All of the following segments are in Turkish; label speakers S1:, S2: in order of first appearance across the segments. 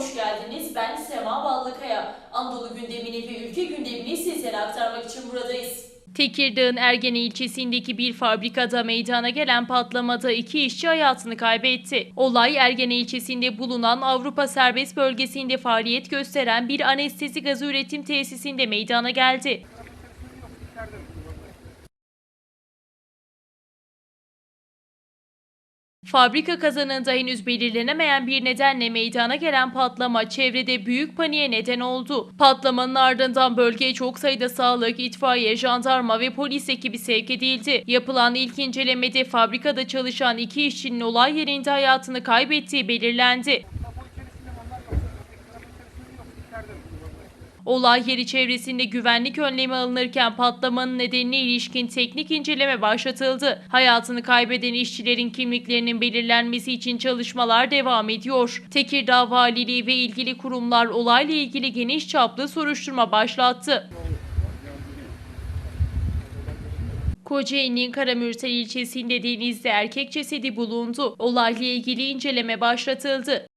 S1: hoş geldiniz. Ben Sema Ballıkaya. Anadolu gündemini ve ülke gündemini sizlere aktarmak için buradayız. Tekirdağ'ın Ergene ilçesindeki bir fabrikada meydana gelen patlamada iki işçi hayatını kaybetti. Olay Ergene ilçesinde bulunan Avrupa Serbest Bölgesi'nde faaliyet gösteren bir anestezi gazı üretim tesisinde meydana geldi. Fabrika kazanında henüz belirlenemeyen bir nedenle meydana gelen patlama çevrede büyük paniğe neden oldu. Patlamanın ardından bölgeye çok sayıda sağlık, itfaiye, jandarma ve polis ekibi sevk edildi. Yapılan ilk incelemede fabrikada çalışan iki işçinin olay yerinde hayatını kaybettiği belirlendi. Olay yeri çevresinde güvenlik önlemi alınırken patlamanın nedenine ilişkin teknik inceleme başlatıldı. Hayatını kaybeden işçilerin kimliklerinin belirlenmesi için çalışmalar devam ediyor. Tekirdağ Valiliği ve ilgili kurumlar olayla ilgili geniş çaplı soruşturma başlattı. Kocaeli'nin Karamürsel ilçesinde denizde erkek cesedi bulundu. Olayla ilgili inceleme başlatıldı.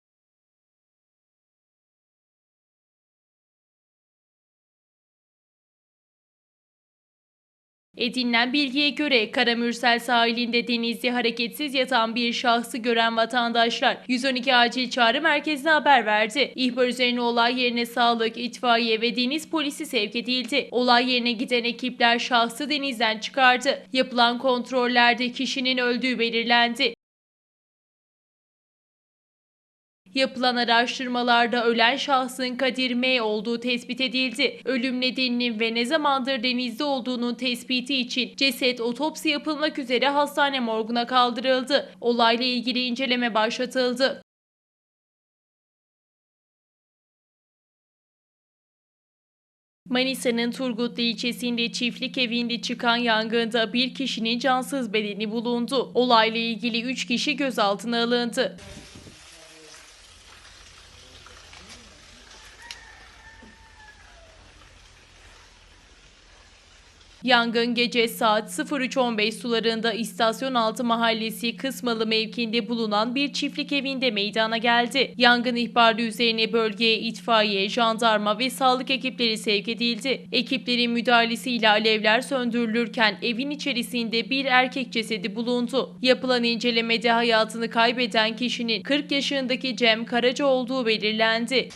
S1: Edinilen bilgiye göre Karamürsel sahilinde denizde hareketsiz yatan bir şahsı gören vatandaşlar 112 acil çağrı merkezine haber verdi. İhbar üzerine olay yerine sağlık, itfaiye ve deniz polisi sevk edildi. Olay yerine giden ekipler şahsı denizden çıkardı. Yapılan kontrollerde kişinin öldüğü belirlendi. Yapılan araştırmalarda ölen şahsın Kadir M olduğu tespit edildi. Ölüm nedeninin ve ne zamandır denizde olduğunun tespiti için ceset otopsi yapılmak üzere hastane morguna kaldırıldı. Olayla ilgili inceleme başlatıldı. Manisa'nın Turgutlu ilçesinde çiftlik evinde çıkan yangında bir kişinin cansız bedeni bulundu. Olayla ilgili 3 kişi gözaltına alındı. Yangın gece saat 03.15 sularında istasyon altı mahallesi Kısmalı mevkinde bulunan bir çiftlik evinde meydana geldi. Yangın ihbarı üzerine bölgeye itfaiye, jandarma ve sağlık ekipleri sevk edildi. Ekiplerin müdahalesiyle alevler söndürülürken evin içerisinde bir erkek cesedi bulundu. Yapılan incelemede hayatını kaybeden kişinin 40 yaşındaki Cem Karaca olduğu belirlendi.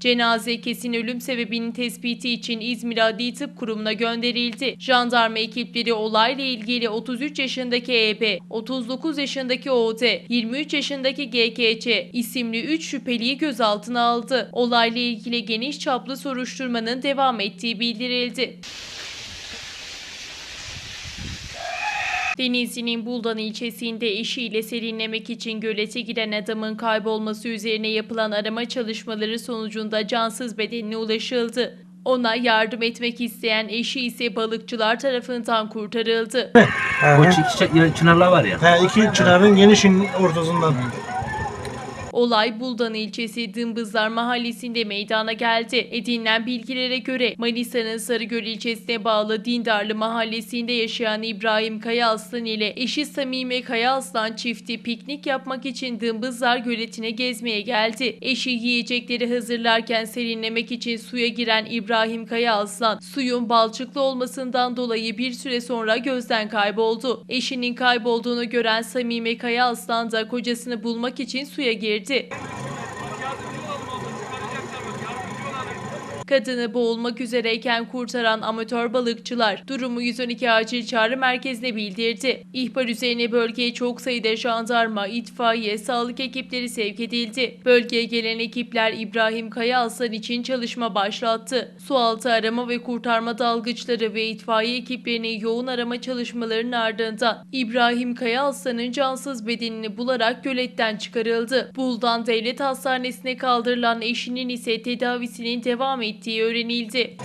S1: Cenaze kesin ölüm sebebinin tespiti için İzmir Adli Tıp Kurumu'na gönderildi. Jandarma ekipleri olayla ilgili 33 yaşındaki EB, 39 yaşındaki OD, 23 yaşındaki GKC isimli 3 şüpheliyi gözaltına aldı. Olayla ilgili geniş çaplı soruşturmanın devam ettiği bildirildi. Denizli'nin Buldan ilçesinde eşiyle serinlemek için gölete giren adamın kaybolması üzerine yapılan arama çalışmaları sonucunda cansız bedenine ulaşıldı. Ona yardım etmek isteyen eşi ise balıkçılar tarafından kurtarıldı.
S2: O çi- çi- çınarlar var ya.
S3: He, iki çınarın genişin ortasından.
S1: Olay Buldan ilçesi Dımbızlar mahallesinde meydana geldi. Edinilen bilgilere göre Manisa'nın Sarıgöl ilçesine bağlı Dindarlı mahallesinde yaşayan İbrahim Kaya Aslan ile eşi Samime Kaya Aslan çifti piknik yapmak için Dımbızlar göletine gezmeye geldi. Eşi yiyecekleri hazırlarken serinlemek için suya giren İbrahim Kaya Aslan suyun balçıklı olmasından dolayı bir süre sonra gözden kayboldu. Eşinin kaybolduğunu gören Samime Kaya Aslan da kocasını bulmak için suya girdi. 1 Kadını boğulmak üzereyken kurtaran amatör balıkçılar durumu 112 acil çağrı merkezine bildirdi. İhbar üzerine bölgeye çok sayıda jandarma, itfaiye, sağlık ekipleri sevk edildi. Bölgeye gelen ekipler İbrahim Kaya Aslan için çalışma başlattı. Sualtı arama ve kurtarma dalgıçları ve itfaiye ekiplerinin yoğun arama çalışmalarının ardından İbrahim Kaya Aslan'ın cansız bedenini bularak göletten çıkarıldı. Buldan Devlet Hastanesi'ne kaldırılan eşinin ise tedavisinin devam ettiği öğrenildi.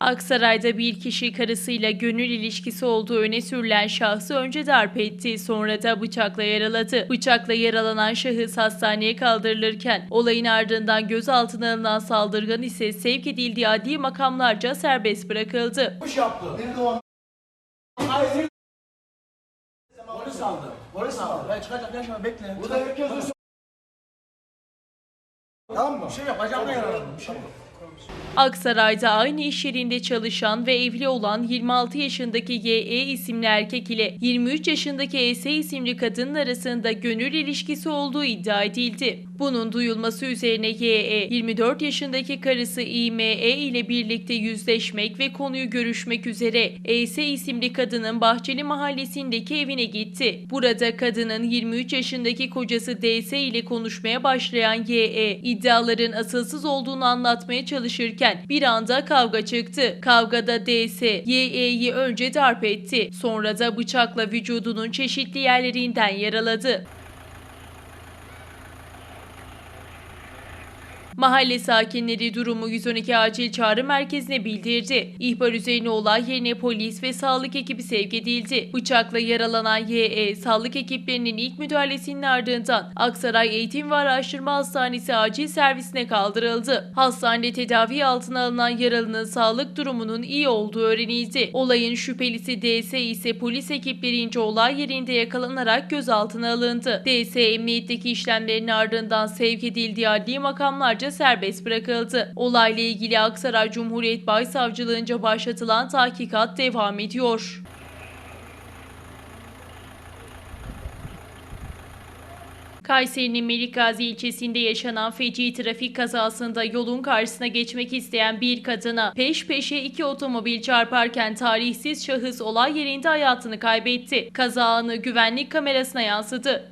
S1: Aksaray'da bir kişi karısıyla gönül ilişkisi olduğu öne sürülen şahsı önce darp etti, sonra da bıçakla yaraladı. Bıçakla yaralanan şahıs hastaneye kaldırılırken olayın ardından gözaltına alınan saldırgan ise sevk edildiği adli makamlarca serbest bırakıldı.
S4: Polis yaptı. Nerede o? Polis aldı. Polis Polis mi var? Ben çıkacak yaşma bekle.
S5: Burada herkes dursun. Tamam mı?
S4: Bir şey yok. Bacağımda yaralandım. Bir şey yok.
S1: Aksaray'da aynı iş yerinde çalışan ve evli olan 26 yaşındaki YE isimli erkek ile 23 yaşındaki ES isimli kadının arasında gönül ilişkisi olduğu iddia edildi. Bunun duyulması üzerine YE 24 yaşındaki karısı İME ile birlikte yüzleşmek ve konuyu görüşmek üzere ES isimli kadının Bahçeli mahallesindeki evine gitti. Burada kadının 23 yaşındaki kocası DS ile konuşmaya başlayan YE iddiaların asılsız olduğunu anlatmaya çalışırken bir anda kavga çıktı. Kavgada DS YE'yi önce darp etti. Sonra da bıçakla vücudunun çeşitli yerlerinden yaraladı. Mahalle sakinleri durumu 112 acil çağrı merkezine bildirdi. İhbar üzerine olay yerine polis ve sağlık ekibi sevk edildi. Bıçakla yaralanan YE, sağlık ekiplerinin ilk müdahalesinin ardından Aksaray Eğitim ve Araştırma Hastanesi acil servisine kaldırıldı. Hastanede tedavi altına alınan yaralının sağlık durumunun iyi olduğu öğrenildi. Olayın şüphelisi DS ise polis ekiplerince olay yerinde yakalanarak gözaltına alındı. DS emniyetteki işlemlerin ardından sevk edildiği adli makamlarca serbest bırakıldı. Olayla ilgili Aksaray Cumhuriyet Başsavcılığınca başlatılan tahkikat devam ediyor. Kayseri'nin Melikgazi ilçesinde yaşanan feci trafik kazasında yolun karşısına geçmek isteyen bir kadına peş peşe iki otomobil çarparken tarihsiz şahıs olay yerinde hayatını kaybetti. Kaza anı güvenlik kamerasına yansıdı.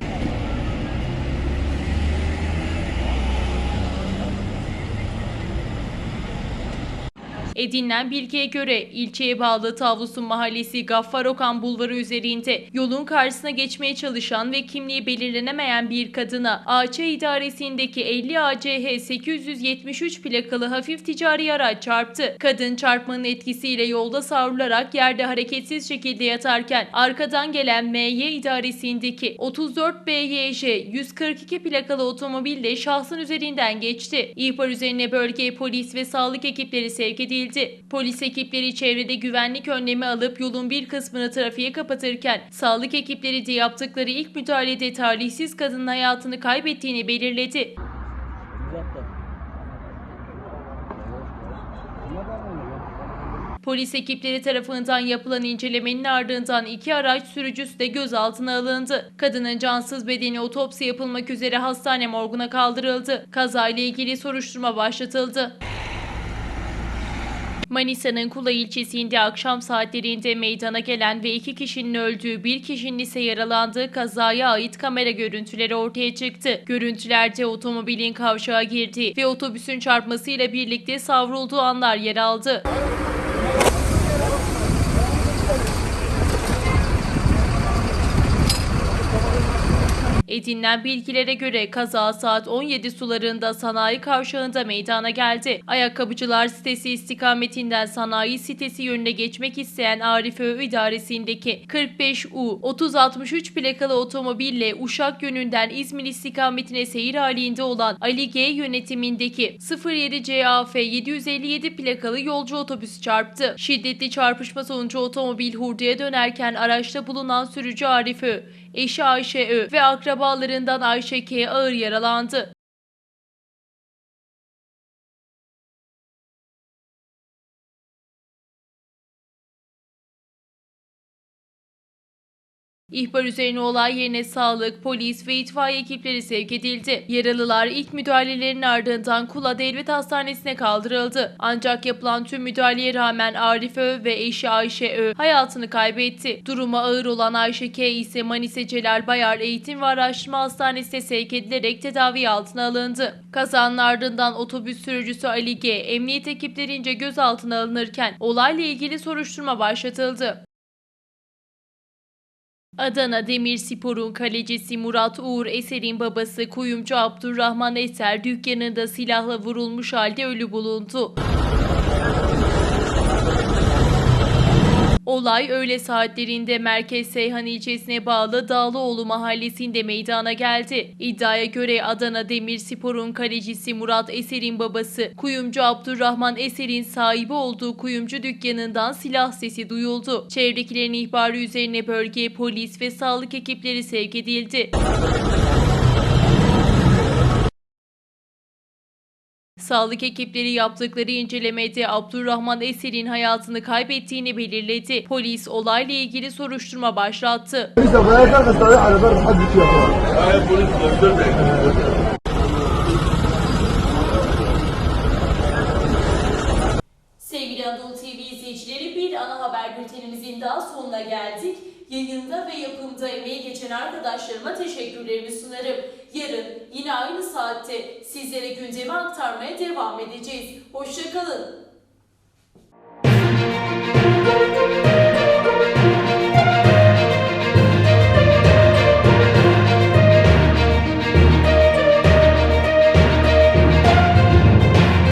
S1: Edinilen bilgiye göre ilçeye bağlı Tavlusun Mahallesi Gaffar Okan Bulvarı üzerinde yolun karşısına geçmeye çalışan ve kimliği belirlenemeyen bir kadına AC idaresindeki 50 ACH 873 plakalı hafif ticari araç çarptı. Kadın çarpmanın etkisiyle yolda savrularak yerde hareketsiz şekilde yatarken arkadan gelen MY idaresindeki 34 BYJ 142 plakalı otomobille şahsın üzerinden geçti. İhbar üzerine bölgeye polis ve sağlık ekipleri sevk edildi. Polis ekipleri çevrede güvenlik önlemi alıp yolun bir kısmını trafiğe kapatırken sağlık ekipleri de yaptıkları ilk müdahalede talihsiz kadının hayatını kaybettiğini belirledi. Polis ekipleri tarafından yapılan incelemenin ardından iki araç sürücüsü de gözaltına alındı. Kadının cansız bedeni otopsi yapılmak üzere hastane morguna kaldırıldı. Kazayla ilgili soruşturma başlatıldı. Manisa'nın Kula ilçesinde akşam saatlerinde meydana gelen ve iki kişinin öldüğü bir kişinin ise yaralandığı kazaya ait kamera görüntüleri ortaya çıktı. Görüntülerde otomobilin kavşağa girdiği ve otobüsün çarpmasıyla birlikte savrulduğu anlar yer aldı. Edinilen bilgilere göre kaza saat 17 sularında sanayi kavşağında meydana geldi. Ayakkabıcılar sitesi istikametinden sanayi sitesi yönüne geçmek isteyen Arif Ö idaresindeki 45U 3063 plakalı otomobille Uşak yönünden İzmir istikametine seyir halinde olan Ali G yönetimindeki 07 CAF 757 plakalı yolcu otobüsü çarptı. Şiddetli çarpışma sonucu otomobil hurdaya dönerken araçta bulunan sürücü Arif Ö, eşi Ayşe Ö ve akrabalarından Ayşe K ağır yaralandı. İhbar üzerine olay yerine sağlık, polis ve itfaiye ekipleri sevk edildi. Yaralılar ilk müdahalelerin ardından Kula Devlet Hastanesi'ne kaldırıldı. Ancak yapılan tüm müdahaleye rağmen Arif Ö ve eşi Ayşe Ö hayatını kaybetti. Durumu ağır olan Ayşe K ise Manisa Celal Bayar Eğitim ve Araştırma Hastanesi'ne sevk edilerek tedavi altına alındı. Kazanın ardından otobüs sürücüsü Ali G emniyet ekiplerince gözaltına alınırken olayla ilgili soruşturma başlatıldı. Adana Demirspor'un kalecisi Murat Uğur Eser'in babası kuyumcu Abdurrahman Eser dükkanında silahla vurulmuş halde ölü bulundu. Olay öğle saatlerinde Merkez Seyhan ilçesine bağlı Dağlıoğlu mahallesinde meydana geldi. İddiaya göre Adana Demirspor'un kalecisi Murat Eser'in babası kuyumcu Abdurrahman Eser'in sahibi olduğu kuyumcu dükkanından silah sesi duyuldu. Çevrekilerin ihbarı üzerine bölgeye polis ve sağlık ekipleri sevk edildi. Sağlık ekipleri yaptıkları incelemede Abdurrahman Eser'in hayatını kaybettiğini belirledi. Polis olayla ilgili soruşturma başlattı. Sevgili Anadolu TV izleyicileri bir ana haber bültenimizin daha sonuna geldik. Yayında ve yapımda emeği geçen arkadaşlarıma teşekkürlerimi sunarım. Yarın yine aynı saatte sizlere gündemi aktarmaya devam edeceğiz. Hoşçakalın.